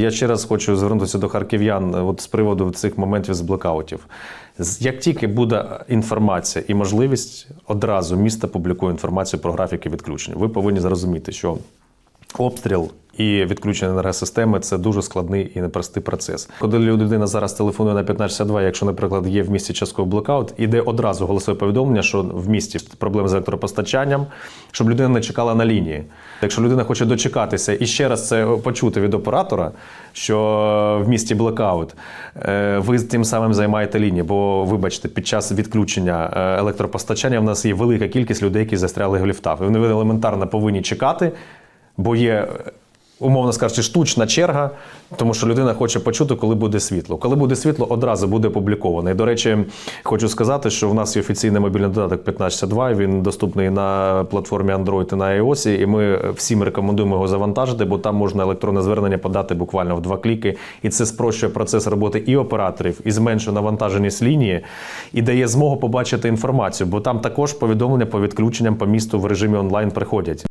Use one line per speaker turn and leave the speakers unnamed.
Я ще раз хочу звернутися до харків'ян е, от з приводу цих моментів з блокаутів. Як тільки буде інформація і можливість, одразу місто публікує інформацію про графіки відключення. Ви повинні зрозуміти, що обстріл і відключення енергосистеми це дуже складний і непростий процес. Коли людина зараз телефонує на 1562, якщо, наприклад, є в місті частковий блокаут, іде одразу голосове повідомлення, що в місті проблеми з електропостачанням, щоб людина не чекала на лінії. Якщо людина хоче дочекатися і ще раз це почути від оператора, що в місті блокаут, е, ви тим самим займаєте лінії. Бо, вибачте, під час відключення е, електропостачання в нас є велика кількість людей, які застряли в ліфтах. І вони елементарно повинні чекати, бо є. Умовно скажучи, штучна черга, тому що людина хоче почути, коли буде світло. Коли буде світло, одразу буде опубліковано. І, до речі, хочу сказати, що в нас є офіційний мобільний додаток 1562, Він доступний на платформі Android і на iOS, і ми всім рекомендуємо його завантажити, бо там можна електронне звернення подати буквально в два кліки. І це спрощує процес роботи і операторів, і зменшує навантаженість лінії, і дає змогу побачити інформацію, бо там також повідомлення по відключенням по місту в режимі онлайн приходять.